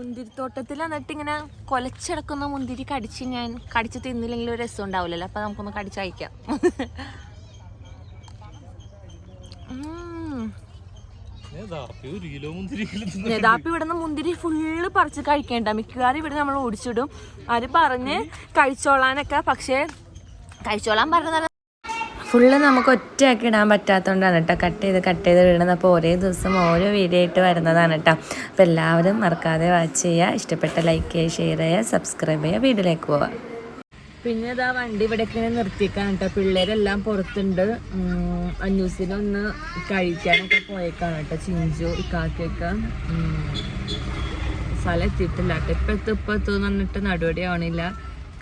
മുന്തിരിത്തോട്ടത്തിൽ എന്നിട്ട് ഇങ്ങനെ കൊലച്ചെടുക്കുന്ന മുന്തിരി കടിച്ച് ഞാൻ കടിച്ച് തിന്നില്ലെങ്കിൽ ഒരു രസം ഉണ്ടാവില്ലല്ലോ. അപ്പൊ നമുക്കൊന്ന് കടിച്ച് കഴിക്കാം. നേതാപ്പി ഇവിടുന്ന് മുന്തിരി ഫുള്ള് പറിച്ച് കഴിക്കേണ്ട. മിക്കവാറും ഇവിടെ നമ്മൾ ഓടിച്ചിടും. അവർ പറഞ്ഞ് കഴിച്ചോളാനൊക്കെ പക്ഷേ കഴിച്ചോളാൻ പറഞ്ഞത് ഫുള്ള് നമുക്ക് ഒറ്റയാക്കി ഇടാൻ പറ്റാത്തതുകൊണ്ടാണ് കേട്ടോ. കട്ട് ചെയ്ത് കട്ട് ചെയ്ത് ഇടുന്നത്. അപ്പോൾ ഓരോ ദിവസം ഓരോ വീഡിയോ ആയിട്ട് വരുന്നതാണ് കേട്ടോ. അപ്പോൾ എല്ലാവരും മറക്കാതെ വാച്ച് ചെയ്യുക. ഇഷ്ടപ്പെട്ട ലൈക്ക് ചെയ്യുക ഷെയർ ചെയ്യുക സബ്സ്ക്രൈബ് ചെയ്യുക വീഡിയോയിലേക്ക് പോവാം പിന്നെ ഇതാ വണ്ടി ഇവിടെ ഇങ്ങനെ നിർത്തിക്കാൻ കേട്ടോ. പിള്ളേരെല്ലാം പുറത്തുണ്ട്. അന്യൂസിനൊന്ന് കഴിക്കാനൊക്കെ പോയേക്കാണ് കേട്ടോ. ചിഞ്ചു ഇക്കാക്കൊക്കെ സ്ഥലം എത്തിയിട്ടില്ല. കേട്ടോ ഇപ്പം എത്തും ഇപ്പം എന്ന് പറഞ്ഞിട്ട് നടപടി ആവണില്ല.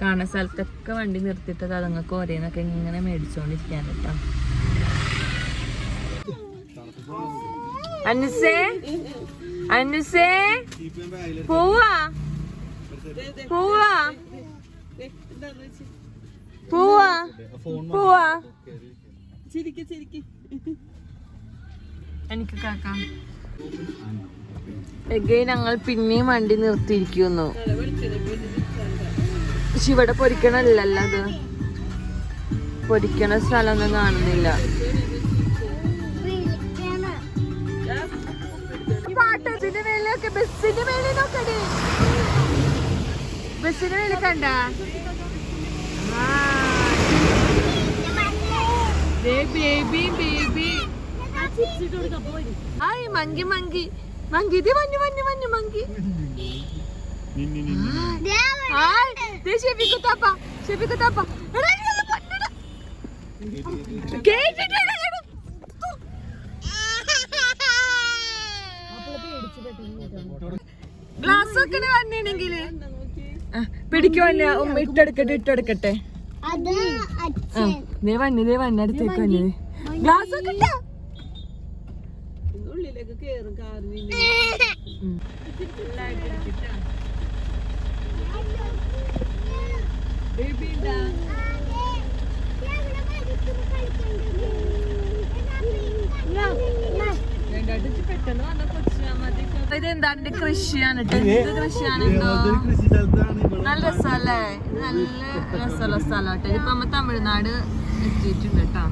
കാണുന്ന സ്ഥലത്തൊക്കെ വണ്ടി നിർത്തിയിട്ട് അതുങ്ങൾക്ക് ഒരേന്നൊക്കെ ഇങ്ങനെ മേടിച്ചോണ്ടിരിക്കാൻ കേട്ടോ അനുസേ? അനുസേ? പോവാ. പോവാ. പോവാ. പോവാ. എനിക്ക് കാക്കാം. എഗൈൻ ഞങ്ങൾ പിന്നെയും വണ്ടി നിർത്തിയിരിക്കുന്നു. പക്ഷെ ഇവിടെ പൊരിക്കണല്ലോ അത്. പൊരിക്കണ സ്ഥലമൊന്നും കാണുന്നില്ല. മേലൊക്കെ ബസ്സിന്റെ മേലെ നോക്കണേ ബസ്സിന്റെ മേലെ കണ്ട? Baby baby. Monkey monkey. Monkey ഇത് മഞ്ഞു മഞ്ഞു മഞ്ഞു മങ്കി. ദേ ഷെഫിക്കുത്താപ്പ ഷെഫിക്കുത്താപ്പ. ഗ്ലാസ് ഒക്കെ വന്നിണെങ്കിൽ പിടിക്കുവല്ല ഇട്ടെടുക്കട്ടെ ഇട്ടെടുക്കട്ടെ. ദേ വന്നു ദേ വന്നു അടുത്തേക്ക് വന്നു. ഗ്ലാസ് ഒക്കെ ഇട്ടാ? കേറും ഇത് എന്താണ് കൃഷിയാണ് ട്ടോ. ഇത് കൃഷിയാണെന്തോ നല്ല രസമല്ലേ ഇത് നല്ല രസമുള്ള സ്ഥലമാട്ടെ ഇപ്പൊ നമ്മ തമിഴ്നാട് എത്തിയിട്ടുണ്ട് കേട്ടോ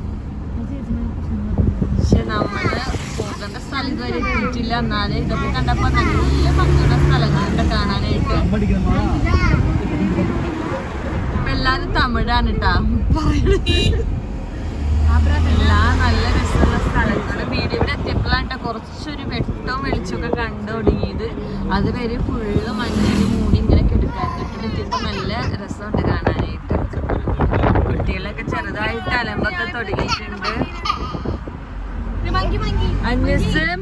പക്ഷെ നമ്മൾ പോകേണ്ട സ്ഥലം ഇതുവരെ എത്തിയിട്ടില്ല. എന്നാൽ ഇതൊക്കെ കണ്ടപ്പോ നല്ല ഭംഗിയുള്ള സ്ഥലങ്ങളുണ്ട് കാണാനായിട്ട്. തമിഴാണ് കേട്ടാ നല്ല രസമുള്ള സ്ഥലങ്ങൾ. വീടിവിടെ എത്തിയപ്പോഴാണ് കുറച്ചൊരു വെട്ടവും വെളിച്ചമൊക്കെ കണ്ടു തുടങ്ങിയത്. അതുവരെ ഫുള്ള് മഞ്ഞിൽ മൂടി ഇങ്ങനെ കിടക്കാറുണ്ട് എത്തിയപ്പോ നല്ല രസമുണ്ട് കാണാനായിട്ട്. കുട്ടികളൊക്കെ ചെറുതായിട്ട് അലമ്പൊക്കെ തുടങ്ങിയിട്ടുണ്ട്.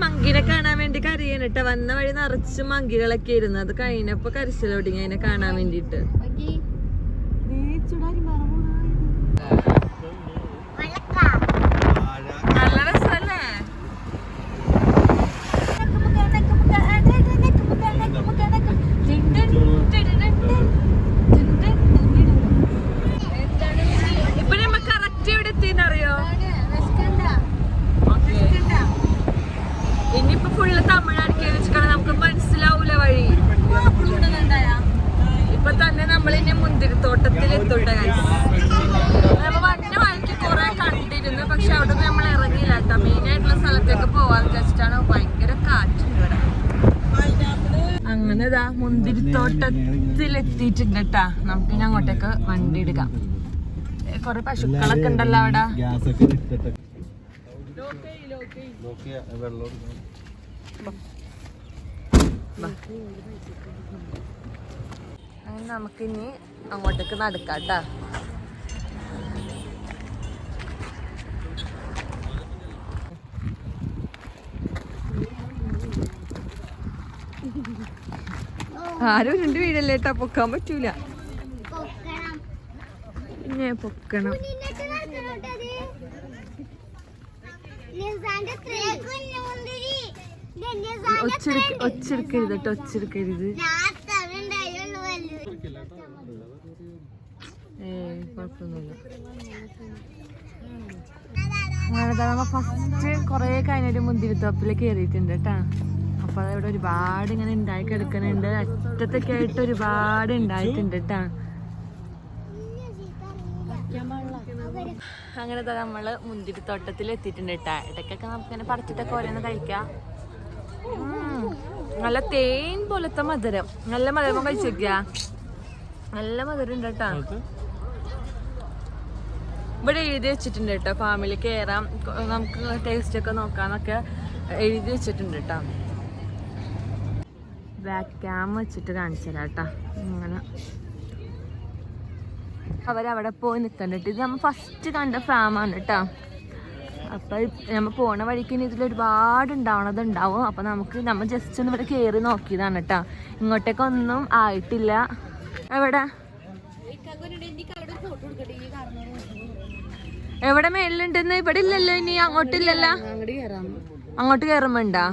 മങ്കിനെ കാണാൻ വേണ്ടി കരയാണ് കേട്ടോ. വന്ന വഴി നിറച്ച് മങ്കികളൊക്കെ ഇരുന്നു അത് കഴിഞ്ഞപ്പോ കരച്ചിലൊടുങ്ങി കാണാൻ വേണ്ടിട്ട് It's right in my own eyes. മുന്തിരിത്തോട്ടത്തിൽ കേട്ടാ നമുക്ക് ഇനി അങ്ങോട്ടേക്ക് വണ്ടി എടുക്കാം. കൊറേ പശുക്കളൊക്കെ ഉണ്ടല്ലോ അവിടെ. നമുക്കിനി അങ്ങോട്ടേക്ക് നടക്കാം കേട്ടാ ആരും രണ്ട് വീടല്ലേ കേട്ടാ പൊക്കാൻ പറ്റൂല. പിന്നെ പൊക്കണം. ഒച്ചെടുക്ക ഒച്ചെടുക്കരുത് കേട്ടോ ഒച്ചെടുക്കരുത്. ഏ കുഴപ്പമൊന്നുമില്ല അങ്ങനെ നമ്മ ഫസ്റ്റ് കൊറേ കഴിഞ്ഞൊരു മുന്തിരിത്തോപ്പിൽ കയറിയിട്ടുണ്ട് കേട്ടാ അപ്പൊ ഇവിടെ ഒരുപാട് ഇങ്ങനെ ഉണ്ടാക്കി കിടക്കുന്നുണ്ട് അറ്റത്തൊക്കെ ആയിട്ട് ഒരുപാട് ഉണ്ടായിട്ടുണ്ട് കേട്ടാ അങ്ങനെ നമ്മൾ മുന്തിരി തോട്ടത്തിൽ എത്തിയിട്ടുണ്ട് കേട്ടാ ഇടയ്ക്കൊക്കെ നമുക്ക് ഇങ്ങനെ പറിച്ചിട്ടൊക്കെ ഓരോന്ന് കഴിക്കാം. നല്ല തേൻ പോലത്തെ മധുരം. നല്ല മധുരം കഴിച്ചേക്ക നല്ല മധുരം ഉണ്ട് കേട്ടാ ഇവിടെ എഴുതി വെച്ചിട്ടുണ്ട് കേട്ടോ ഫാമിലി കയറാം നമുക്ക് ടേസ്റ്റ് ഒക്കെ നോക്കാന്നൊക്കെ എഴുതി വെച്ചിട്ടുണ്ട് കേട്ടോ ബാക്ക് ക്യാം വെച്ചിട്ട് കാണിച്ചു തരാം കേട്ടോ അങ്ങനെ. അവരവിടെ പോയി നിൽക്കണ്ടിട്ട്. ഇത് നമ്മൾ ഫസ്റ്റ് കണ്ട ഫാമാണ് കേട്ടോ അപ്പൊ നമ്മൾ പോണ വഴിക്ക് ഇതിൽ ഒരുപാട് ഉണ്ടാവണത് ഉണ്ടാവും. അപ്പൊ നമുക്ക് നമ്മൾ ജസ്റ്റ് ഒന്ന് ഇവിടെ കയറി നോക്കിയതാണ് കേട്ടോ ഇങ്ങോട്ടേക്കൊന്നും ആയിട്ടില്ല. എവിടെ? എവിടെ മേളിലുണ്ടെന്ന്? ഇവിടെ ഇല്ലല്ലോ ഇനി അങ്ങോട്ടില്ലല്ലോ. അങ്ങോട്ട് കയറുമ്പോണ്ടാ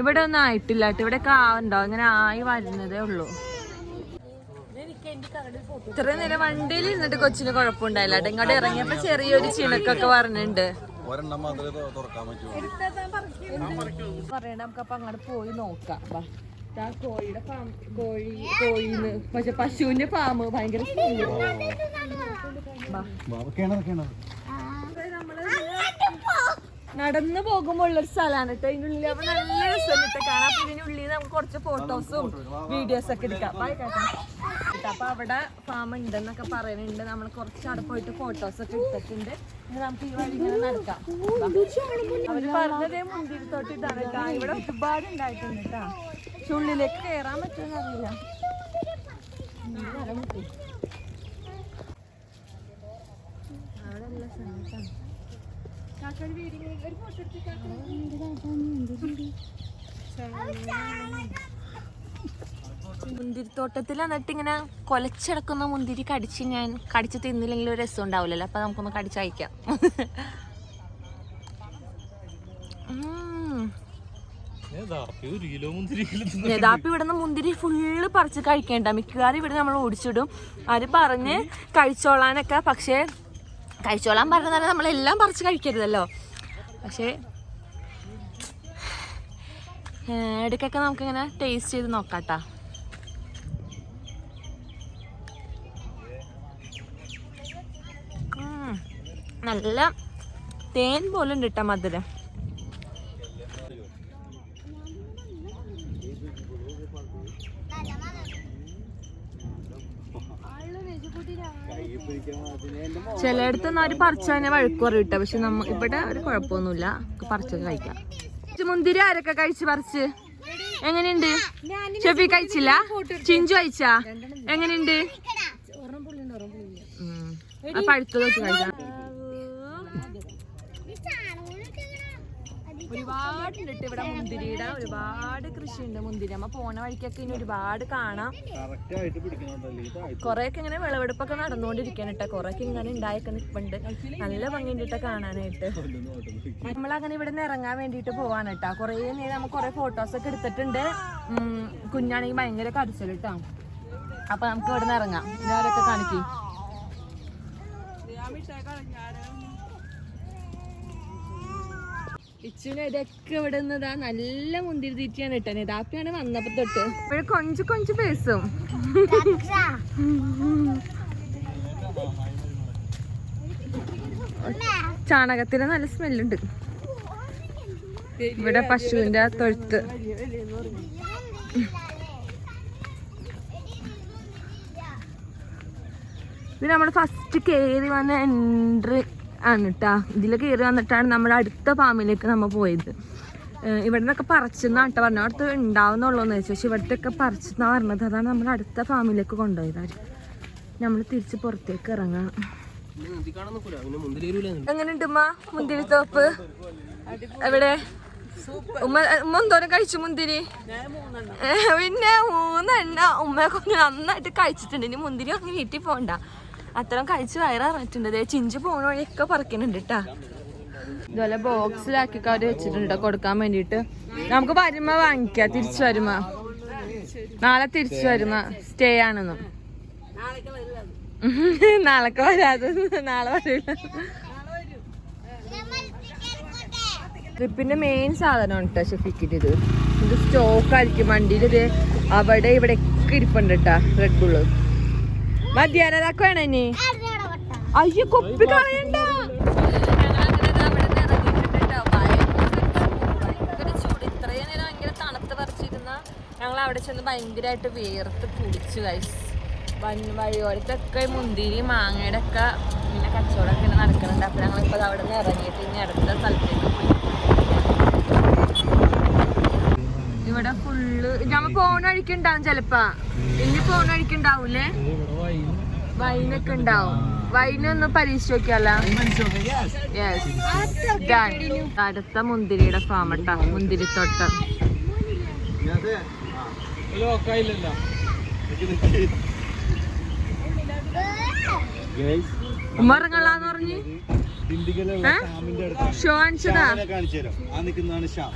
ഇവിടെ ഒന്നും ആയിട്ടില്ല ഇവിടെ കാവുണ്ടോ ഇങ്ങനെ ആയി വരുന്നതേ ഉള്ളൂ. ഇത്ര നേരം വണ്ടിയിൽ ഇരുന്നിട്ട് കൊച്ചിന് കുഴപ്പമുണ്ടായില്ല ഇങ്ങോട്ട് ഇറങ്ങിയപ്പോ ചെറിയൊരു ചിണക്കൊക്കെ പറഞ്ഞിട്ടുണ്ട്. ഒരെണ്ണം മാത്രമേ തുറക്കാൻ പറ്റൂ. പറയണ്ട നമുക്ക് അപ്പൊ അങ്ങോട്ട് പോയി നോക്കാം. കോഴിയുടെ കോഴി കോഴിന്ന്. പക്ഷെ പശുവിന്റെ ഫാം ഭയങ്കര നടന്നു പോകുമ്പോൾ ഉള്ളൊരു സ്ഥലമാണ് കേട്ടോ. ഇതിനുള്ളിൽ അപ്പൊ രസമുണ്ട് കാണാം. അപ്പൊ ഇതിനുള്ളിൽ നമുക്ക് കുറച്ച് ഫോട്ടോസും വീഡിയോസ് ഒക്കെ എടുക്കാം. ബൈ കേട്ടോ അപ്പൊ അവിടെ ഫാം ഉണ്ടെന്നൊക്കെ പറയുന്നുണ്ട്. നമ്മൾ കുറച്ച് അവിടെ പോയിട്ട് ഫോട്ടോസ് ഒക്കെ എടുത്തിട്ടുണ്ട്. നമുക്ക് ഈ വഴി ഇങ്ങനെ നടക്കാം. അവർ പറഞ്ഞതേ മുന്തിരിത്തോട്ട് ഇതാണ് കേട്ടോ. ഇവിടെ ഒരുപാട് ഉണ്ടായിട്ടുണ്ട് കേട്ടോ. പക്ഷെ ഉള്ളിലേക്ക് കയറാൻ പറ്റുമെന്ന് അറിയില്ല. അവിടെ നല്ല സ്ഥലം കേട്ടോ. കാക്കയുടെ ഒരു ഫോട്ടോ എടുത്ത് മുന്തിരിത്തോട്ടത്തിൽ എന്നിട്ട് ഇങ്ങനെ കൊലച്ചടക്കുന്ന മുന്തിരി കടിച്ച് ഞാൻ കടിച്ച് തിന്നില്ലെങ്കിൽ ഒരു രസം ഉണ്ടാവില്ലല്ലോ. അപ്പൊ നമുക്കൊന്ന് കടിച്ച് അയക്കാം യഥാപ്പി ഇവിടുന്ന് മുന്തിരി ഫുള്ള് പറിച്ച് കഴിക്കേണ്ട. മിക്കവാറും ഇവിടെ നമ്മൾ ഓടിച്ചിടും. അവർ പറഞ്ഞ് കഴിച്ചോളാനൊക്കെ. പക്ഷേ കഴിച്ചോളാൻ പറഞ്ഞാൽ നമ്മളെല്ലാം പറിച്ച് കഴിക്കരുതല്ലോ. പക്ഷേ ഇടയ്ക്കൊക്കെ നമുക്കിങ്ങനെ ടേസ്റ്റ് ചെയ്ത് നോക്കാട്ടാ. ഉം. നല്ല തേൻ പോലെ ഉണ്ട് മധുരം. ചിലയിടത്തൊന്നും അവർ പറിച്ചു തന്നെ വഴുക്ക് പറയും പക്ഷെ നമ്മ ഇവിടെ ഒരു കുഴപ്പമൊന്നുമില്ല. പറിച്ചൊക്കെ കഴിക്കാം. മുന്തിരി ആരൊക്കെ കഴിച്ച് പറിച്ച്? എങ്ങനെയുണ്ട്? ഷെഫി കഴിച്ചില്ല? ചിഞ്ചു കഴിച്ചാ? എങ്ങനെയുണ്ട്? പഴുത്തതൊക്കെ കഴിക്കാം. ഒരുപാടുണ്ട് ഉണ്ട് ഇവിടെ മുന്തിരിയുടെ ഒരുപാട് കൃഷിയുണ്ട് മുന്തിരി. അമ്മ പോണ വഴിക്കൊക്കെ ഇനി ഒരുപാട് കാണാം. കൊറേയൊക്കെ ഇങ്ങനെ വിളവെടുപ്പൊക്കെ നടന്നുകൊണ്ടിരിക്കാൻ കേട്ടോ കൊറേയൊക്കെ ഇങ്ങനെ ഉണ്ടായൊക്കെ നിൽപ്പുണ്ട് നല്ല ഭംഗിയുണ്ട് കേട്ടോ കാണാനായിട്ട്. നമ്മളങ്ങനെ ഇവിടെ നിന്ന് ഇറങ്ങാൻ വേണ്ടിയിട്ട് പോവാണ് കേട്ടോ കുറേ നേരം നമ്മൾ കൊറേ ഫോട്ടോസ് ഒക്കെ എടുത്തിട്ടുണ്ട്. ഉം, കുഞ്ഞാണെങ്കിൽ ഭയങ്കര കരച്ചിൽ കേട്ടോ അപ്പൊ നമുക്ക് ഇവിടെ നിന്ന് ഇറങ്ങാം. ഇതാരൊക്കെ കാണിക്കും? ഇച്ചുവിന് ഇതൊക്കെ ഇവിടെ നിന്നതാ നല്ല മുന്തിരി തീറ്റിയാണ് ഇട്ടനെ നെതാപ്പിയാണ് വന്നപ്പോ തൊട്ട്. ഇപ്പോഴും കൊഞ്ച് കൊഞ്ച് പേസും. ചാണകത്തിന് നല്ല സ്മെല്ലുണ്ട്. ഇവിടെ പശുവിന്റെ തൊഴുത്ത്. ഇത് നമ്മൾ ഫസ്റ്റ് കയറി വന്ന എൻട്രി ആണ് കേട്ടാ ഇതിൽ കയറി വന്നിട്ടാണ് നമ്മുടെ അടുത്ത ഫാമിലേക്ക് നമ്മൾ പോയത്. ഇവിടെ നിന്നൊക്കെ പറിച്ചെന്നാണ് കേട്ടോ പറഞ്ഞത് അടുത്ത് ഉണ്ടാവുന്നുള്ളൂന്ന് ചോദിച്ചു. പക്ഷെ ഇവിടുത്തെ ഒക്കെ പറിച്ചെന്നാ പറഞ്ഞത്. അതാണ് നമ്മുടെ അടുത്ത ഫാമിലേക്ക് കൊണ്ടുപോയത് നമ്മൾ തിരിച്ച് പുറത്തേക്ക് ഇറങ്ങാം. എങ്ങനെയുണ്ട് ഉമ്മ? മുന്തിരി തോപ്പ്? എവിടെ? ഉമ്മ ഉമ്മ കഴിച്ചു മുന്തിരി? പിന്നെ മൂന്നെണ്ണ. ഉമ്മയെ കൊണ്ട് നന്നായിട്ട് കഴിച്ചിട്ടുണ്ട്. ഇനി മുന്തിരി അങ്ങ് വീട്ടിൽ പോണ്ട. അത്രയും കഴിച്ച് വയറിറങ്ങിയിട്ടുണ്ട്. ദേ ചിഞ്ചു പോണ വഴിയൊക്കെ പറിക്കുന്നുണ്ട് കേട്ടാ ഇതുപോലെ ബോക്സിലാക്കി അവർ വെച്ചിട്ടുണ്ട്. കൊടുക്കാൻ വേണ്ടിട്ട് നമുക്ക് വരുമ്പോ വാങ്ങിക്കാം. തിരിച്ചു വരുമ്പോ. നാളെ തിരിച്ചു വരുമ സ്റ്റേ ആണെന്നും. നാളൊക്കെ വരാതെ നാളെ വരില്ല ട്രിപ്പിന്റെ മെയിൻ സാധനമാണ് കേട്ടോ ഷെഫിക്കിന്റെ ഇത്. ഇത് സ്റ്റോക്ക് വണ്ടിയിൽ ഇത് അവിടെ ഇവിടെ ഒക്കെ ഇരിപ്പുണ്ട് കേട്ടാ റെഡ് ബുള്ള് മധ്യാഹ്നം ഇതൊക്കെ വേണേ ഇനി? അയ്യോ കൊപ്പി കളയണ്ട. ഞങ്ങൾ അവിടെ ചെന്ന് ഭയങ്കരമായിട്ട് വേർത്ത് കുടിച്ചു വൻ വഴിയോരത്തൊക്കെ മുന്തിരി മാങ്ങയുടെ ഒക്കെ ഇങ്ങനെ കച്ചവടമൊക്കെ നടക്കുന്നുണ്ട് അപ്പൊ ഞങ്ങളിപ്പോ അവിടെ നിന്ന് ഇറങ്ങിയിട്ട് ഇനി അടുത്ത സ്ഥലത്തേക്ക് പോയി. ഇവിടെ ഫുള്ള് ഞമ്മ പോണ വഴിക്ക് ഉണ്ടാവും ചെലപ്പോ. ഇനി പോണ വഴിക്ക് ഉണ്ടാവൂലേ വൈനൊക്കെ ഉണ്ടാവും. വൈനൊന്ന് പരീക്ഷ നോക്കിയാലോ? യെസ് അടുത്ത മുന്തിരിയുടെ ഫാം ഇട്ട മുന്തിരിത്തോട്ടം ലോക്കായില്ലല്ലോ ഉമ്മറങ്ങളാന്ന് പറഞ്ഞു? ഷോ കാണിച്ചതാ? കാണിച്ചു തരാം. ആ നിൽക്കുന്നതാണ് ഷാം